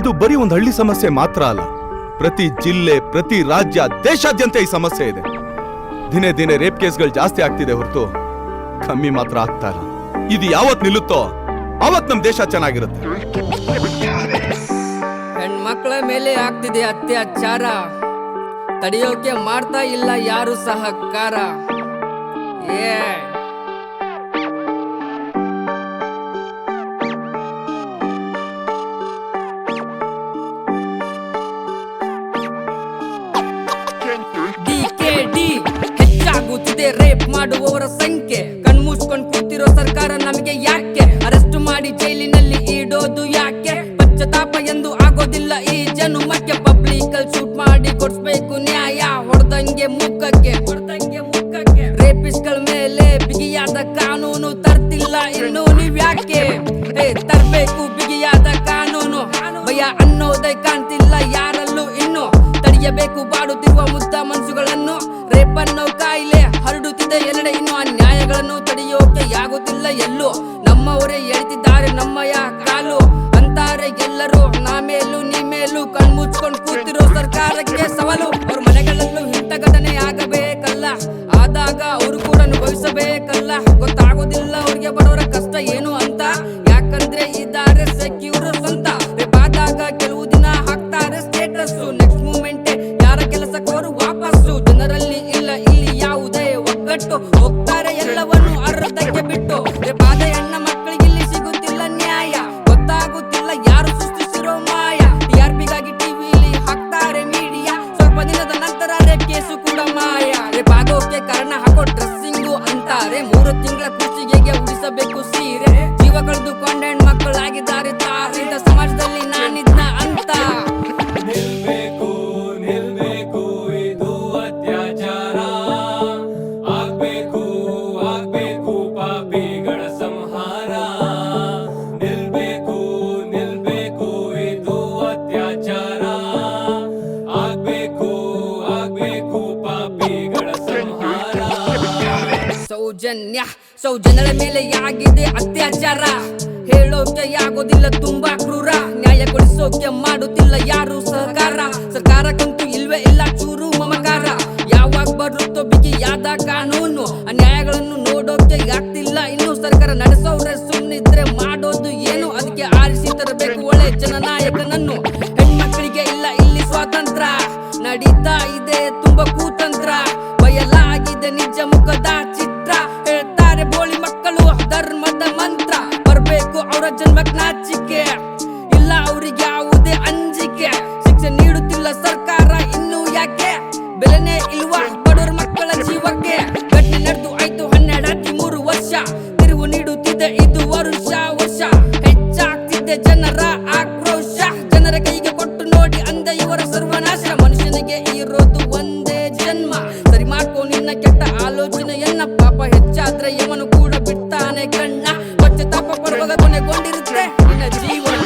ಇದು ಬರೀ ಒಂದು ಹಳ್ಳಿ ಸಮಸ್ಯೆ ಮಾತ್ರ ಅಲ್ಲ. ಪ್ರತಿ ಜಿಲ್ಲೆ, ಪ್ರತಿ ರಾಜ್ಯ, ದೇಶಾದ್ಯಂತ ಈ ಸಮಸ್ಯೆ ಇದೆ. ದಿನೇ ದಿನೇ ರೇಪ್ ಕೇಸ್ಗಳು ಜಾಸ್ತಿ ಆಗ್ತಿದೆ ಹೊರತು ಕಮ್ಮಿ ಮಾತ್ರ ಆಗ್ತಾ ಇಲ್ಲ. ಇದು ಯಾವತ್ ನಿಲ್ಲುತ್ತೋ ಅವತ್ ನಮ್ ದೇಶ ಚೆನ್ನಾಗಿರುತ್ತೆ. ಹೆಣ್ಮಕ್ಳ ಮೇಲೆ ಆಗ್ತಿದೆ ಅತ್ಯಾಚಾರ. ತಡೆಯೋಕೆ ಮಾಡ್ತಾ ಇಲ್ಲ ಯಾರು ಸಹಕಾರ? ಏ ಹೆಚ್ಚಾಗುತ್ತಿದೆ ರೇಪ್ ಮಾಡುವವರ ಸಂಖ್ಯೆ. ಕಣ್ಮುಚ್ಕೊಂಡು ಕೂತಿರೋ ಸರ್ಕಾರ ನಮಗೆ ಯಾಕೆ? ಅರೆಸ್ಟ್ ಮಾಡಿ ಜೈಲಿನಲ್ಲಿ ಇಡೋದು ಯಾಕೆ? ಪಶ್ಚಾತ್ತಾಪ ಎಂದು ಆಗೋದಿಲ್ಲ ಈ ಜನುಮಕ್ಕೆ. ಪಬ್ಲಿಕ್ ಅಲ್ಲಿ ಶೂಟ್ ಮಾಡಿ ಕೊಡ್ಸ್ಬೇಕು ನ್ಯಾಯ. ಹೊಡೆದಂಗೆ ಮುಖಕ್ಕೆ ಹೊಡೆದಂಗೆ ಮುಖಕ್ಕೆ. ರೇಪಿಸ್ಟ್ಗಳ ಮೇಲೆ ಬಿಗಿಯಾದ ಕಾನೂನು ತರ್ತಿಲ್ಲ, ಇನ್ನು ನೀವ್ಯಾಕೆ? ಹರಡುತ್ತಿದೆ ಎಲ್ಲೆಡೆ ಇನ್ನು ಅನ್ಯಾಯಗಳನ್ನು ತಡೆಯೋಕೆ ಆಗುತ್ತಿಲ್ಲ ಎಲ್ಲೂ ನಮ್ಮವರೇ ಹೇಳ್ತಿದ್ದಾರೆ ನಮ್ಮಯ ಕಾಲು. ಅಂತಾರೆ ಎಲ್ಲರೂ, ನಾ ಮೇಲೂ, ನೀ ಮೇಲೂ ಕಣ್ಮುಚ್ಕೊಂಡ್ ಕೂತಿರೋ ಸರ್ಕಾರಕ್ಕೆ ಸವಾಲು. ಅವ್ರ ಮನೆಗಳಲ್ಲೂ ಇಂಥ ಘಟನೆ ಆಗಬೇಕಲ್ಲ. ಆದಾಗ ಅವರು ಕೂಡ ಅನುಭವಿಸಬೇಕಲ್ಲ. ಗೊತ್ತಾಗೋದಿಲ್ಲ ಅವ್ರಿಗೆ ಬಡವರ ಒಗ್ಗಟ್ಟು ಹೋಗ್ತಾರೆ ಎಲ್ಲವನ್ನು ಅರ್ಧಕ್ಕೆ ಬಿಟ್ಟು. ಬಾಧೆ ಹೆಣ್ಣ ಮಕ್ಕಳಿಗೆ ಇಲ್ಲಿ ಸಿಗುತ್ತಿಲ್ಲ ನ್ಯಾಯ. ಗೊತ್ತಾಗುತ್ತಿಲ್ಲ ಯಾರು ಸೃಷ್ಟಿಸಿರೋ ಮಾಯ. ಟಿಆರ್ ಪಿಗಾಗಿ ಟಿವಿಲಿ ಹಾಕ್ತಾರೆ ಮೀಡಿಯಾ. ಸ್ವಲ್ಪ ದಿನದ ನಂತರ ಕೇಸು ಕೂಡ ಮಾಯ. ಆಗೋಕೆ ಕಾರಣ ಹಾಕೋ ಡ್ರೆಸ್ಸಿಂಗು ಅಂತಾರೆ. ಮೂರು ತಿಂಗಳ ಕೃಷಿಗೆ ಉಳಿಸಬೇಕು ಸೀರೆ. ಜೀವ ಕಳೆದುಕೊಂಡ ಹೆಣ್ಮಕ್ಕಳಾಗಿದ್ದಾರೆ ಸೌಜನ್ಯ. ಸೌಜನ್ಯರ ಮೇಲೆ ಆಗಿದೆ ಅತ್ಯಾಚಾರ? ಹೇಳೋಕೆ ಆಗೋದಿಲ್ಲ, ತುಂಬಾ ಕ್ರೂರ. ನ್ಯಾಯ ಕೊಡಿಸೋಕೆ ಮಾಡುತ್ತಿಲ್ಲ ಯಾರು ಸಹಕಾರ? ಸರ್ಕಾರಕ್ಕಂತೂ ಇಲ್ವೇ ಇಲ್ಲ, ಚೂರು ಮಮಕಾರ. ಯಾವಾಗ ಬರುತ್ತೋ ಬಿಗಿಯಾದ ಕಾನೂನು. ಅನ್ಯಾಯಗಳನ್ನು ನೋಡೋಕೆ ಆಗ್ತಿಲ್ಲ, ಇನ್ನು ಸರ್ಕಾರ ನಡೆಸೋರೆ ಸುಮ್ಮನಿದ್ರೆ ಮಾಡೋದು ಏನು? ಅದಕ್ಕೆ ಆರಿಸಿ ತರಬೇಕು ಒಳ್ಳೆ ಜನನಾಯಕನನ್ನು. ಹೆಣ್ಮಕ್ಕಳಿಗೆ ಇಲ್ಲ, ಇಲ್ಲಿ ಸ್ವಾತಂತ್ರ್ಯ. ನಡೀತಾ ಇದೆ, ತುಂಬಾ ಕೂತಂತ್ರ. ಬಯಲಾಗಿದೆ, ನಿಜ ಮುಖದ ನಡೆಯುವಕ್ಕೆ ಘಟನೆ ನಡೆದು ಆಯ್ತು ಹನ್ನೆರಡು ಮೂರು ವರ್ಷ. ತಿರುವು ನೀಡುತ್ತಿದ್ದ ಇದು ವರುಷ, ವರ್ಷ. ಹೆಚ್ಚಾಗ್ತಿದ್ದೆ ಜನರ ಆಕ್ರೋಶ. ಜನರ ಕೈಗೆ ಕೊಟ್ಟು ನೋಡಿ ಅಂದ ಇವರ ಸರ್ವನಾಶ. ಮನುಷ್ಯನಿಗೆ ಇರೋದು ಒಂದೇ ಜನ್ಮ. ಸರಿ ಮಾಡ್ಕೋ ನಿನ್ನ ಕೆಟ್ಟ ಆಲೋಚನೆಯನ್ನ ಪಾಪ ಹೆಚ್ಚಾದ್ರೆ ಇವನು ಕೂಡ ಬಿಡ್ತಾನೆ ಕಣ್ಣ. ಪಶ್ಚಾತ್ತಾಪ ಪರ್ವಗ ಕೊನೆಗೊಂಡಿರುತ್ತೆ ನಿನ್ನ ಜೀವನ.